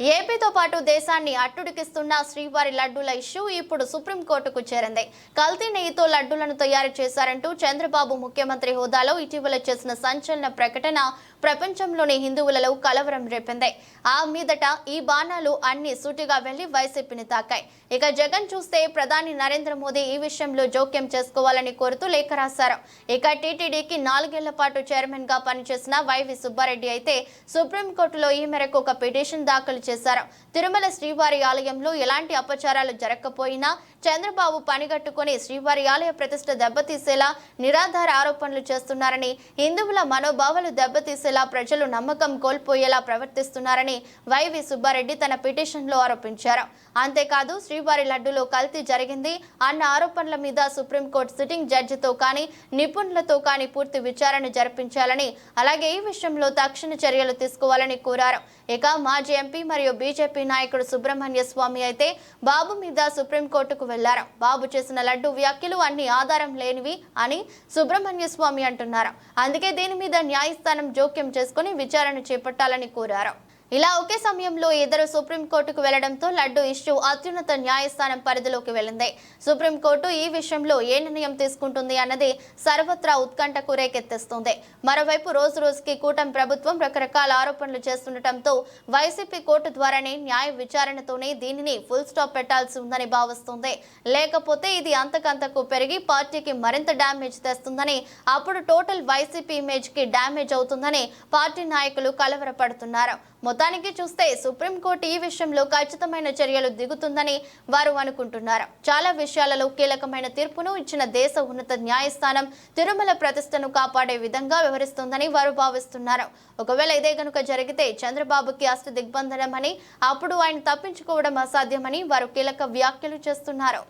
ఏపీతో పాటు దేశాన్ని అట్టుడికిస్తున్న శ్రీవారి లడ్డూల ఇష్యూ ఇప్పుడు సుప్రీంకోర్టుకు చేరింది. కల్తీ నెయ్యితో లడ్డూలను తయారు చేశారంటూ చంద్రబాబు ముఖ్యమంత్రి హోదాలో ఇటీవల చేసిన సంచలన ప్రకటన ప్రపంచంలోని హిందువులలో కలవరం రేపింది. ఆ మీదట ఈ బాణాలు అన్ని సూటిగా వెళ్ళి వైసీపీని తాకాయి. ఇక జగన్ చూస్తే ప్రధాని నరేంద్ర మోదీ ఈ విషయంలో జోక్యం చేసుకోవాలని కోరుతూ లేఖ రాశారు. ఇక టీటీడీకి నాలుగేళ్ళ పాటు చైర్మన్గా పనిచేసిన వైవి సుబ్బారెడ్డి అయితే సుప్రీంకోర్టులో ఈ మేరకు ఒక పిటిషన్ దాఖలు చేశారు. తిరుమల శ్రీవారి ఆలయంలో ఎలాంటి అపచారాలు జరగకపోయినా చంద్రబాబు పనిగట్టుకుని శ్రీవారి ఆలయ ప్రతిష్ట దెబ్బతీసేలా నిరాధార ఆరోపణలు చేస్తున్నారని హిందువుల మనోభావాలు దెబ్బతీసేలా ప్రజలు నమ్మకం కోల్పోయేలా ప్రవర్తిస్తున్నారని వైవి సుబ్బారెడ్డి తన పిటిషన్లో ఆరోపించారు. అంతేకాదు శ్రీవారి లడ్డులో కల్తీ జరిగింది అన్న ఆరోపణల మీద సుప్రీంకోర్టు సిట్టింగ్ జడ్జితో కానీ నిపుణులతో కానీ పూర్తి విచారణ జరిపించాలని అలాగే ఈ విషయంలో తక్షణ చర్యలు తీసుకోవాలని కోరారు. ఇక మాజీ ఎంపీ మరియు బీజేపీ నాయకుడు సుబ్రహ్మణ్య స్వామి అయితే బాబు మీద సుప్రీంకోర్టుకు వెళ్ళారు. బాబు చేసిన లడ్డు వ్యాఖ్యలు అన్ని ఆధారం లేనివి అని సుబ్రహ్మణ్య స్వామి అంటున్నారు. అందుకే దీని మీద న్యాయస్థానం జోక్యం చేసుకుని విచారణ చేపట్టాలని కోరారు. ఇలా ఒకే సమయంలో ఇద్దరు సుప్రీంకోర్టుకు వెళ్ళడంతో లడ్డు ఇష్యూ అత్యున్నత న్యాయస్థానం పరిధిలోకి వెళ్ళింది సుప్రీంకోర్టు ఈ విషయంలో ఏ నిర్ణయం తీసుకుంటుంది అన్నది సర్వత్రా ఉత్కంఠకు రేకెత్తిస్తుంది. మరోవైపు రోజు రోజుకి కూటమి ప్రభుత్వం రకరకాల ఆరోపణలు చేస్తుండటంతో వైసీపీ కోర్టు ద్వారానే న్యాయ విచారణతోనే దీనిని ఫుల్ స్టాప్ పెట్టాల్సి ఉందని భావిస్తుంది. లేకపోతే ఇది అంతకంతకు పెరిగి పార్టీకి మరింత డ్యామేజ్ తెస్తుందని అప్పుడు టోటల్ వైసీపీ ఇమేజ్కి డ్యామేజ్ అవుతుందని పార్టీ నాయకులు కలవరపడుతున్నారు. మొత్తానికి చూస్తే సుప్రీంకోర్టు ఈ విషయంలో ఖచ్చితమైన చర్యలు దిగుతుందని వారు అనుకుంటున్నారు. చాలా విషయాలలో కీలకమైన తీర్పును ఇచ్చిన దేశ ఉన్నత న్యాయస్థానం తిరుమల ప్రతిష్టను కాపాడే విధంగా వ్యవహరిస్తుందని వారు భావిస్తున్నారు. ఒకవేళ ఇదే కనుక జరిగితే చంద్రబాబుకి అష్ట దిగ్బంధనమని అప్పుడు ఆయన తప్పించుకోవడం అసాధ్యమని వారు కీలక వ్యాఖ్యలు చేస్తున్నారు.